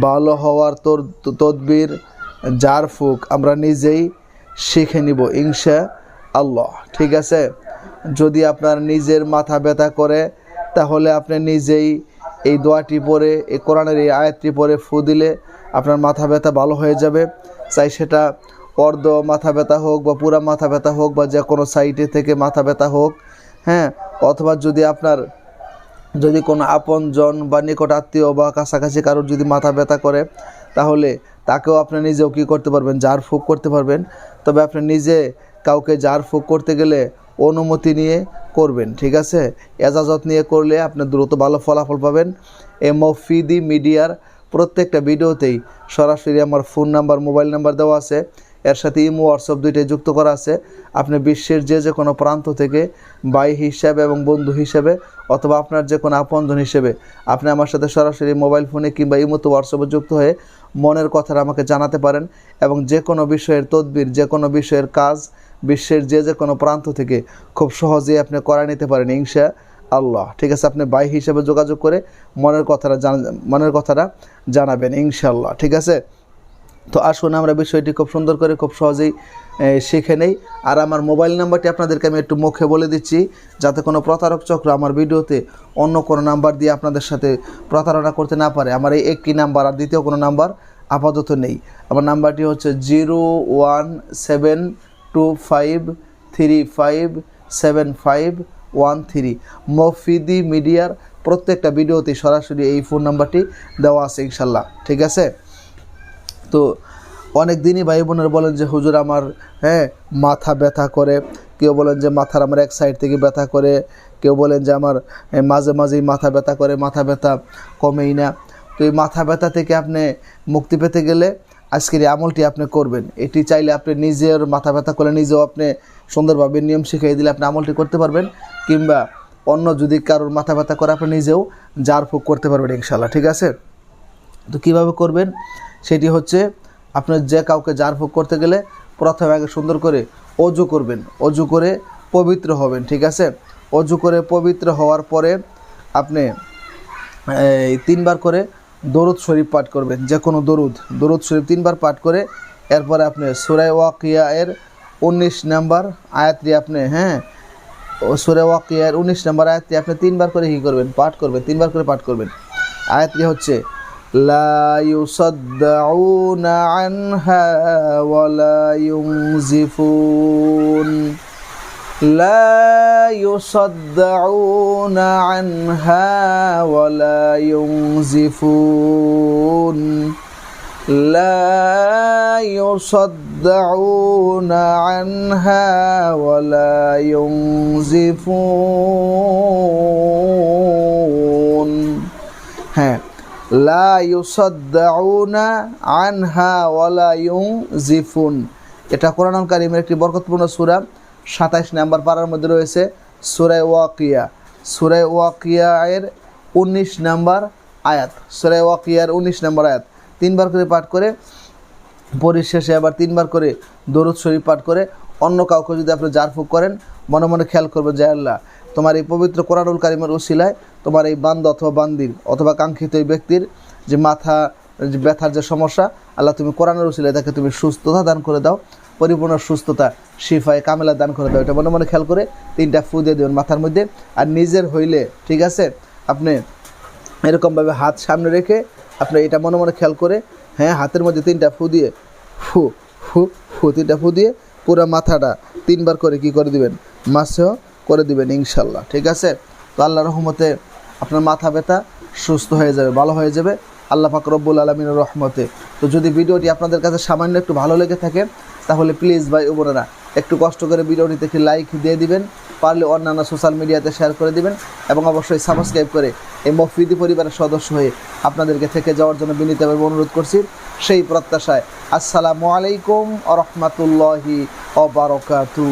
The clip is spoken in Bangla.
ভালো হওয়ার তোর তদবির যার ফুক, আমরা নিজেই শিখে নিব, ইনশা আল্লাহ। ঠিক আছে? যদি আপনার নিজের মাথা ব্যথা করে, তাহলে আপনি নিজেই এই দোয়াটি পরে এই কোরআনের এই আয়াতটি পরে ফু দিলে আপনার মাথা ব্যথা ভালো হয়ে যাবে। চাই সেটা অর্ধ মাথা ব্যথা হোক বা পুরা মাথা ব্যথা হোক বা যে কোনো সাইডে থেকে মাথা ব্যথা হোক হ্যাঁ? অথবা যদি আপনার যদি কোনো আপনজন বা নিকট আত্মীয় বা কাছাকাছি কারোর যদি মাথা ব্যথা করে, তাহলে তাকেও আপনি নিজেও কী করতে পারবেন? জার ফুক করতে পারবেন। তবে আপনি নিজে কাউকে জার ফুক করতে গেলে অনুমতি নিয়ে করবেন, ঠিক আছে? এজাজত নিয়ে করলে আপনি দ্রুত ভালো ফলাফল পাবেন। এই মফিদি মিডিয়ার প্রত্যেকটা ভিডিওতেই সরাসরি আমার ফোন নাম্বার, মোবাইল নাম্বার দেওয়া আছে। এর সাথে ইমো হোয়াটসঅ্যাপ দুইটাই যুক্ত করা আছে। আপনি বিশ্বের যে যে কোনো প্রান্ত থেকে ভাই হিসাবে এবং বন্ধু হিসেবে অথবা আপনার যে কোনো আপনজন হিসেবে আপনি আমার সাথে সরাসরি মোবাইল ফোনে কিংবা ইমোতে হোয়াটসঅ্যাপে যুক্ত হয়ে মনের কথাটা আমাকে জানাতে পারেন এবং যে কোনো বিষয়ের তদবির, যে কোনো বিষয়ের কাজ বিশ্বের যে যে কোনো প্রান্ত থেকে খুব সহজেই আপনি করা নিতে পারেন ইনশা আল্লাহ ঠিক আছে, আপনি ভাই হিসাবে যোগাযোগ করে মনের কথাটা জানা মনের কথাটা জানাবেন ইনশাল্লাহ ঠিক আছে? তো আসুন আমরা বিষয়টি খুব সুন্দর করে খুব সহজেই শিখে নেই। আর আমার মোবাইল নাম্বারটি আপনাদেরকে আমি একটু মুখে বলে দিচ্ছি, যাতে কোনো প্রতারক চক্র আমার ভিডিওতে অন্য কোনো নাম্বার দিয়ে আপনাদের সাথে প্রতারণা করতে না পারে। আমার এই একটি নাম্বার আর দ্বিতীয় কোনো নাম্বার আপাতত নেই। আমার নাম্বারটি হচ্ছে zero one seven two five three five seven five one three. মফিদি মিডিয়ার প্রত্যেকটা ভিডিওতে সরাসরি এই ফোন নাম্বারটি দেওয়া আছে ইনশাল্লাহ। ঠিক আছে? তো অনেক দিনই ভাই বোনের বলেন যে, হুজুর আমার হ্যাঁ মাথা ব্যথা করে। কেউ বলেন যে, মাথার আমার এক সাইড থেকে ব্যথা করে। কেউ বলেন যে, আমার মাঝে মাঝেই মাথা ব্যথা করে, মাথা ব্যথা কমেই না। তো এই মাথা ব্যথা থেকে আপনি মুক্তি পেতে গেলে আজকের এই আমলটি আপনি করবেন। এটি চাইলে আপনি নিজের মাথা ব্যথা করে নিজেও আপনি সুন্দরভাবে নিয়ম শিখিয়ে দিলে আপনি আমলটি করতে পারবেন, কিংবা অন্য যদি কারোর মাথা ব্যথা করে আপনি নিজেও জার ফুক করতে পারবেন ইনশাল্লাহ ঠিক আছে? তো কীভাবে করবেন? সেটি হচ্ছে আপনার যে কাউকে জার ফুক করতে গেলে প্রথমে আগে সুন্দর করে অজু করবেন। অজু করে পবিত্র হবেন, ঠিক আছে? অজু করে পবিত্র হওয়ার পরে আপনি তিনবার করে দরুদ শরীফ পাঠ করবেন যে কোনো দরুদ। দরুদ শরীফ তিনবার পাঠ করে এরপরে আপনি সুরাই ওয়াকিয়া এর উনিশ নাম্বার আয়াতটি আপনি হ্যাঁ? সুরে ওয়াকিয়ার উনিশ নম্বর আয়াতটি আপনি তিনবার করে কী করবেন, পাঠ করবেন, তিনবার করে পাঠ করবেন। আয়াতটি হচ্ছে لا يصدعون عنها ولا ينزفون. لا يصدعون عنها ولا ينزفون. لا يصدعون عنها ولا ينزفون. লা ইউসাদ্দাউনা আনহা ওয়ালা ইউনজিফুন। এটা কোরআন কারিমের একটি বরকতপূর্ণ সূরা 27 নাম্বার পারার মধ্যে রয়েছে সূরা ওয়াকিয়া। সূরা ওয়াকিয়া এর 19 নাম্বার আয়াত। সূরা ওয়াকিয়ার 19 নাম্বার আয়াত। তিনবার করে পাঠ করে, পরিশেষে আবার তিনবার করে দরুদ শরীফ পাঠ করে, অন্য কাউকে যদি আপনি জারফুক করেন, মনে মনে খেয়াল করবেন যে আল্লাহ, তোমার এই পবিত্র কোরআনুল কারিমের উসিলায় তোমার এই বান্দ অথবা বান্দির অথবা কাঙ্ক্ষিত এই ব্যক্তির যে মাথা, যে ব্যথার যে সমস্যা, আল্লাহ তুমি কোরআনের উসিলায় তাকে তুমি সুস্থতা দান করে দাও, পরিপূর্ণ সুস্থতা শিফায় কামেলা দান করে দাও। এটা মনে মনে খেয়াল করে তিনটা ফু দিয়ে দেবেন মাথার মধ্যে। আর নিজের হইলে, ঠিক আছে? আপনি এরকমভাবে হাত সামনে রেখে আপনি এটা মনে মনে খেয়াল করে হ্যাঁ হাতের মধ্যে তিনটা ফু দিয়ে, ফু ফু ফু, তিনটা ফু দিয়ে পুরো মাথাটা তিনবার করে কি করে দিবেন? মাসেও করে দিবেন ইনশাল্লাহ, ঠিক আছে? তো আল্লাহ রহমতে আপনার মাথা ব্যথা সুস্থ হয়ে যাবে, ভালো হয়ে যাবে। আল্লাহ পাক রব্বুল আলমিনের রহমতে। তো যদি ভিডিওটি আপনাদের কাছে সামান্য একটু ভালো লেগে থাকে, তাহলে প্লিজ ভাই ও একটু কষ্ট করে ভিডিওটিতে একটি লাইক দিয়ে দিবেন, পারলে অন্যান্য সোশ্যাল মিডিয়াতে শেয়ার করে দিবেন, এবং অবশ্যই সাবস্ক্রাইব করে এই মফিদি পরিবারের সদস্য হয়ে আপনাদেরকে থেকে যাওয়ার জন্য বিনীতভাবে অনুরোধ করছি। সেই প্রত্যাশায় আসসালামু আলাইকুম আ রহমতুল্লাহি অবরকাতু